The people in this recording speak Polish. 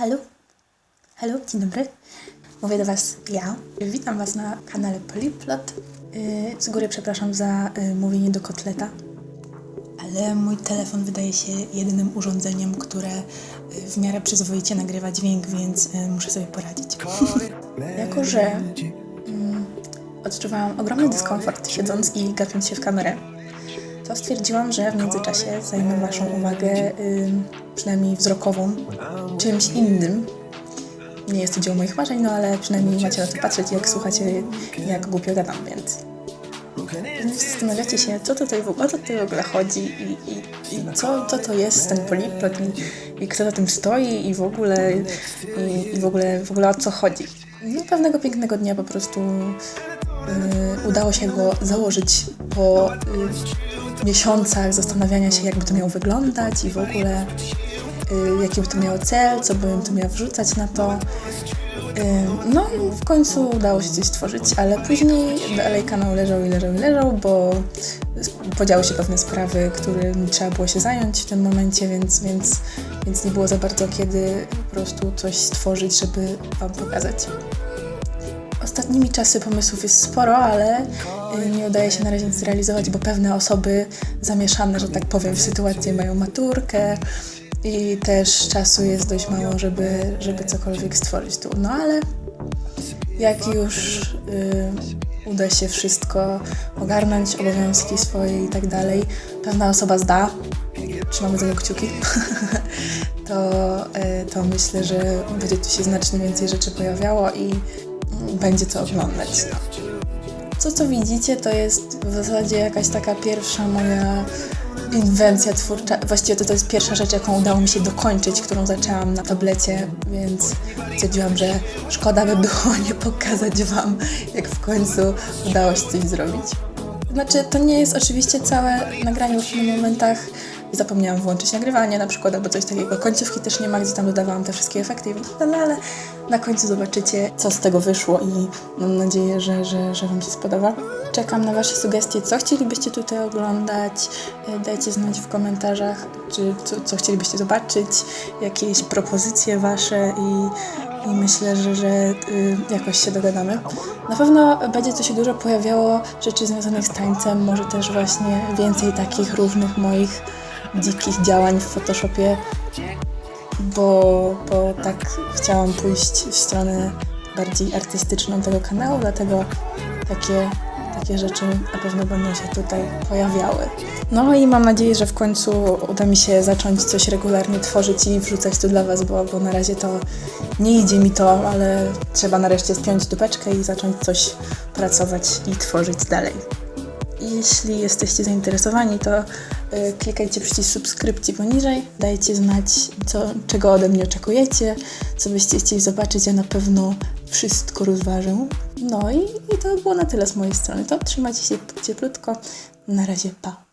Halo? Halo, dzień dobry. Mówię do Was ja. Witam Was na kanale Poliplot. Yy, Z góry przepraszam za yy, mówienie do kotleta, ale mój telefon wydaje się jedynym urządzeniem, które yy, w miarę przyzwoicie nagrywa dźwięk, więc yy, muszę sobie poradzić. jako, że mm, odczuwałam ogromny dyskomfort siedząc i gapiąc się w kamerę, to stwierdziłam, że w międzyczasie zajmę Waszą uwagę, przynajmniej wzrokową, czymś innym. Nie jest to dzieło moich marzeń, no ale przynajmniej macie na to patrzeć, jak słuchacie, jak głupio gadam, więc... Zastanawiacie się, co tutaj w ogóle, o co tutaj w ogóle chodzi i, i, i co, co to jest ten poliplot i, i kto za tym stoi i w ogóle, i, i w ogóle, w ogóle o co chodzi. No pewnego pięknego dnia po prostu y, udało się go założyć po y, miesiącach zastanawiania się, jakby to miało wyglądać i w ogóle jaki by to miało cel, co bym tu miała wrzucać na to. Y, No i w końcu udało się coś stworzyć, ale później dalej kanał leżał i leżał i leżał, bo podziały się pewne sprawy, którymi trzeba było się zająć w tym momencie, więc, więc, więc nie było za bardzo kiedy po prostu coś stworzyć, żeby Wam pokazać. Ostatnimi czasy pomysłów jest sporo, ale y, nie udaje się na razie zrealizować, bo pewne osoby zamieszane, że tak powiem, w sytuacji mają maturkę i też czasu jest dość mało, żeby, żeby cokolwiek stworzyć tu. No ale jak już y, uda się wszystko ogarnąć, obowiązki swoje i tak dalej, pewna osoba zda, trzymamy za nią kciuki, to, y, to myślę, że będzie tu się znacznie więcej rzeczy pojawiało i mm, będzie co oglądać. To, co widzicie, to jest w zasadzie jakaś taka pierwsza moja inwencja twórcza. Właściwie to, to jest pierwsza rzecz, jaką udało mi się dokończyć, którą zaczęłam na tablecie, więc stwierdziłam, że szkoda by było nie pokazać Wam, jak w końcu udało się coś zrobić. Znaczy, to nie jest oczywiście całe nagranie, w pewnych momentach zapomniałam włączyć nagrywanie na przykład, albo coś takiego. Końcówki też nie ma, gdzie tam dodawałam te wszystkie efekty, i ale na końcu zobaczycie, co z tego wyszło i mam nadzieję, że, że, że Wam się spodoba. Czekam na Wasze sugestie, co chcielibyście tutaj oglądać. E, Dajcie znać w komentarzach, czy co, co chcielibyście zobaczyć, jakieś propozycje Wasze i, i myślę, że, że y, jakoś się dogadamy. Na pewno będzie tu się dużo pojawiało rzeczy związanych z tańcem, może też właśnie więcej takich różnych moich dzikich działań w Photoshopie, bo, bo tak chciałam pójść w stronę bardziej artystyczną tego kanału, dlatego takie, takie rzeczy na pewno będą się tutaj pojawiały. No i mam nadzieję, że w końcu uda mi się zacząć coś regularnie tworzyć i wrzucać tu dla Was, bo, bo na razie to nie idzie mi to, ale trzeba nareszcie spiąć dupeczkę i zacząć coś pracować i tworzyć dalej. Jeśli jesteście zainteresowani, to y, klikajcie przycisk subskrypcji poniżej, dajcie znać, co, czego ode mnie oczekujecie, co byście chcieli zobaczyć, ja na pewno wszystko rozważę. No i, i to by było na tyle z mojej strony. To trzymajcie się cieplutko. Na razie, pa.